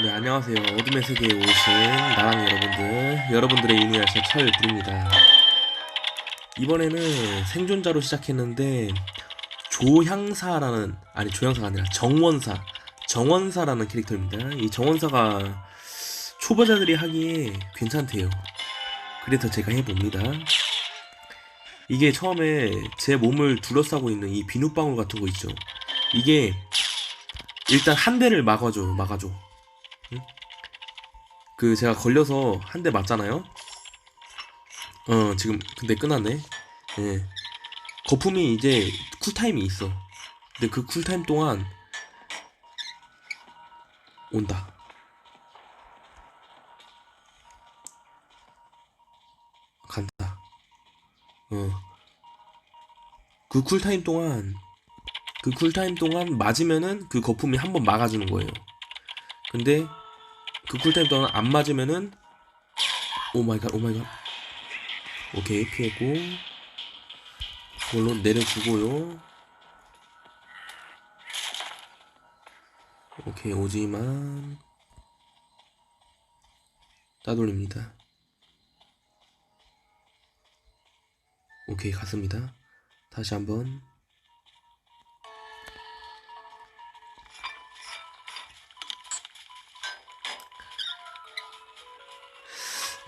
네, 안녕하세요. 어둠의 세계에 오신 나랑 여러분들, 여러분들의 이니아샤 철 부릅니다. 이번에는 생존자로 시작했는데, 조향사라는, 아니, 조향사가 아니라 정원사, 정원사라는 캐릭터입니다. 이 정원사가 초보자들이 하기에 괜찮대요. 그래서 제가 해봅니다. 이게 처음에 제 몸을 둘러싸고 있는 이 비눗방울 같은 거 있죠. 이게 일단 한 대를 막아줘, 막아줘. 그 제가 걸려서 한 대 맞잖아요. 어 지금 근데 끝났네. 예. 거품이 이제 쿨타임이 있어. 근데 그 쿨타임 동안 온다. 간다. 어. 그 쿨타임 동안 그 쿨타임 동안 맞으면은 그 거품이 한 번 막아주는 거예요. 근데 그 쿨타임 동안 안 맞으면은 오 마이 갓 오 마이 갓. 오케이 피했고. 그걸로 내려주고요. 오케이 오지만. 따돌립니다. 오케이 갔습니다. 다시 한번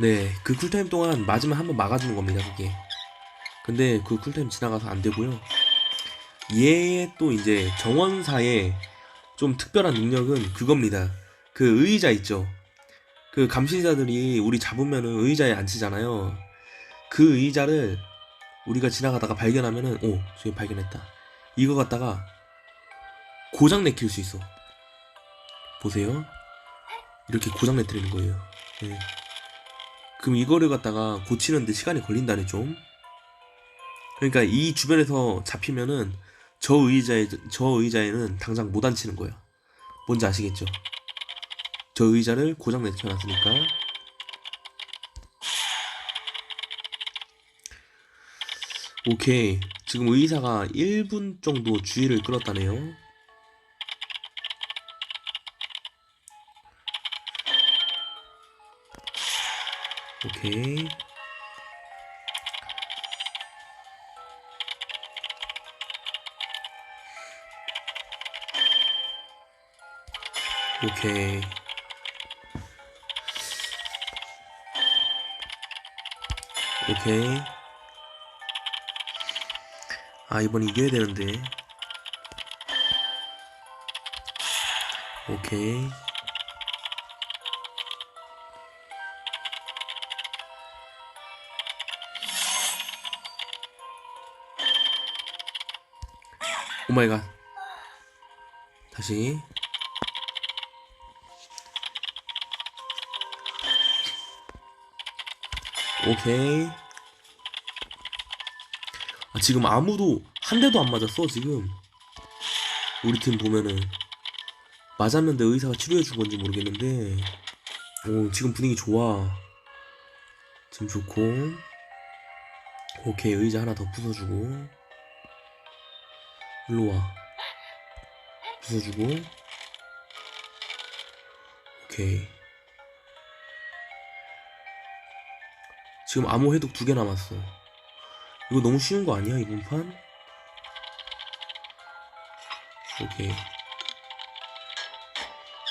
네, 그 쿨타임 동안 맞으면 한번 막아주는 겁니다, 그게. 근데 그 쿨타임 지나가서 안 되고요. 얘의 또 이제 정원사의 좀 특별한 능력은 그겁니다. 그 의자 있죠. 그 감시자들이 우리 잡으면은 의자에 앉히잖아요. 그 의자를 우리가 지나가다가 발견하면은 오, 저기 발견했다. 이거 갖다가 고장 내킬 수 있어. 보세요. 이렇게 고장 내뜨리는 거예요. 네. 그럼 이거를 갖다가 고치는데 시간이 걸린다네 좀. 그러니까 이 주변에서 잡히면은 저 의자에 저 의자에는 당장 못 앉히는 거야. 뭔지 아시겠죠? 저 의자를 고장 내켜놨으니까. 오케이. 지금 의사가 1분 정도 주의를 끌었다네요. 오케이. 오케이. 오케이. 아, 이번 이겨야 되는데. 오케이. 오마이갓. 다시. 오케이. 아, 지금 아무도 한 대도 안 맞았어, 지금. 우리 팀 보면은. 맞았는데 의사가 치료해 준 건지 모르겠는데. 오, 지금 분위기 좋아. 지금 좋고. 오케이, 의자 하나 더 부숴주고. 일로 와. 부숴주고. 오케이. 지금 암호 해독 두 개 남았어. 이거 너무 쉬운 거 아니야, 이번 판? 오케이.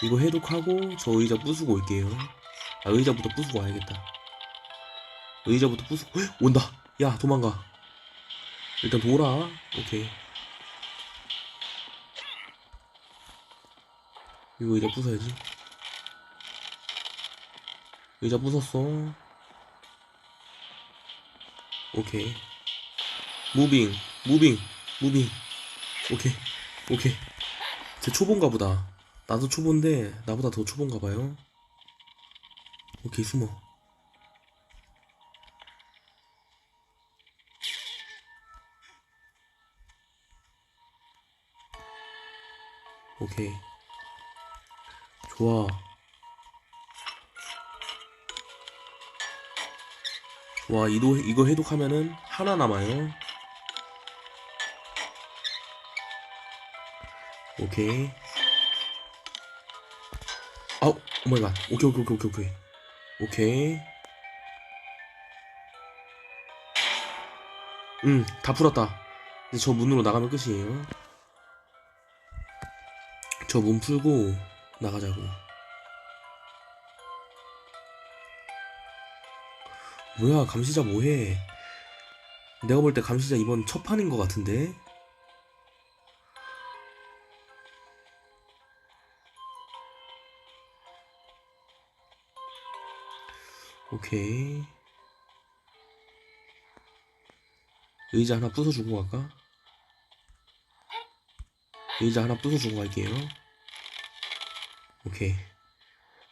이거 해독하고 저 의자 부수고 올게요. 아, 의자부터 부수고 와야겠다. 의자부터 부수고, 헉, 온다! 야, 도망가. 일단 돌아. 오케이. 이거 의자 부숴야지. 의자 부쉈어. 오케이. 무빙, 무빙, 무빙. 오케이, 오케이. 제 초보인가 보다. 나도 초보인데, 나보다 더 초보인가 봐요. 오케이, 숨어. 오케이. 좋아. 와, 이도, 이거 해독하면은 하나 남아요. 오케이. 아우 오마이갓 오케이 오케이 오케이 오케이 오케이 오케이 응다 풀었다 이제 저 문으로 나가면 끝이에요 저 문 풀고 나가자고. 뭐야 감시자 뭐해? 내가 볼 때 감시자 이번 첫 판인 것 같은데? 오케이. 의자 하나 부숴주고 갈까? 의자 하나 부숴주고 갈게요 오케이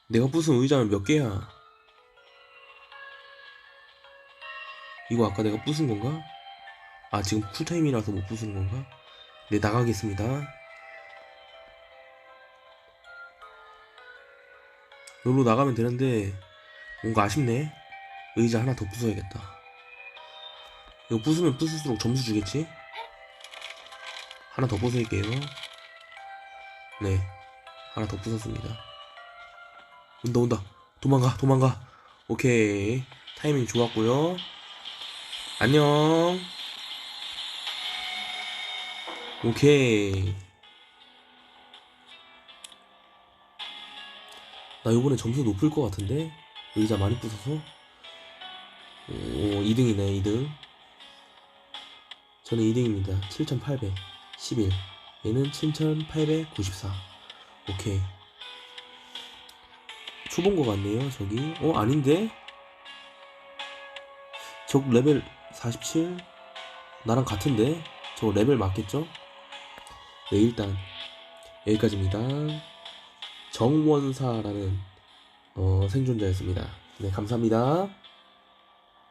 내가 부순 의자는 몇 개야? 이거 아까 내가 부순 건가? 아 지금 쿨타임이라서 못 부수는 건가? 네 나가겠습니다 여기로 나가면 되는데 뭔가 아쉽네 의자 하나 더 부숴야겠다 이거 부수면 부술수록 점수 주겠지? 하나 더 부술게요 네 하나 더 부쉈습니다. 온다 온다. 도망가 도망가. 오케이. 타이밍 좋았고요. 안녕. 오케이. 나 요번에 점수 높을 것 같은데? 의자 많이 부숴서? 오 2등이네 2등. 저는 2등입니다. 7811 얘는 7894 오케이. 초본 것 같네요 저기. 어 아닌데? 저 레벨 47 나랑 같은데? 저 레벨 맞겠죠? 네 일단 여기까지입니다. 정원사라는 어, 생존자였습니다. 네 감사합니다